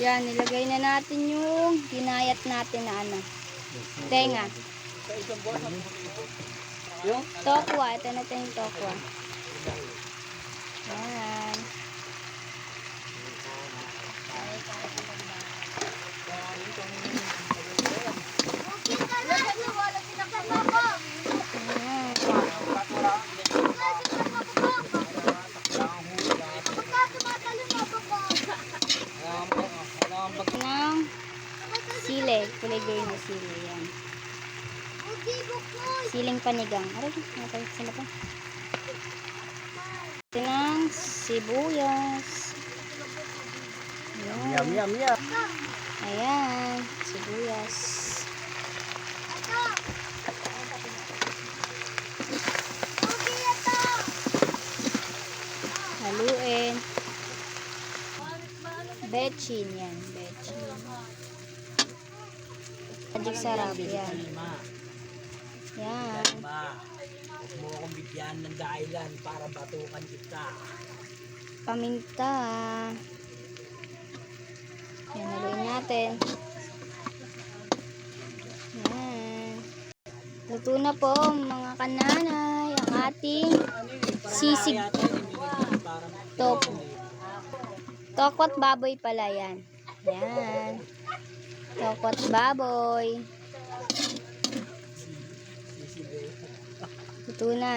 Yan, nilagay na natin yung ginayat natin na ano. Tenga. Tokwa. Ito na ito yung tokwa. Yan. ng sile. Kulay green na sile. Yan. Siling panigang. Aray, natay sila pa. Ito ng sibuyas. Yum, Yan. yum, yum. Ayan, sibuyas. Haluin. Bechin yan, bechin. Magic sarap yan. Yan. ma, huwag mo akong bigyan ng dahilan para batukan kita. Paminta. Yan, haluin natin. Yan. Luto na po mga kananay ang ating sisig tofu. Tokwat baboy pala yan. Yan. Tokwat baboy. Luto na.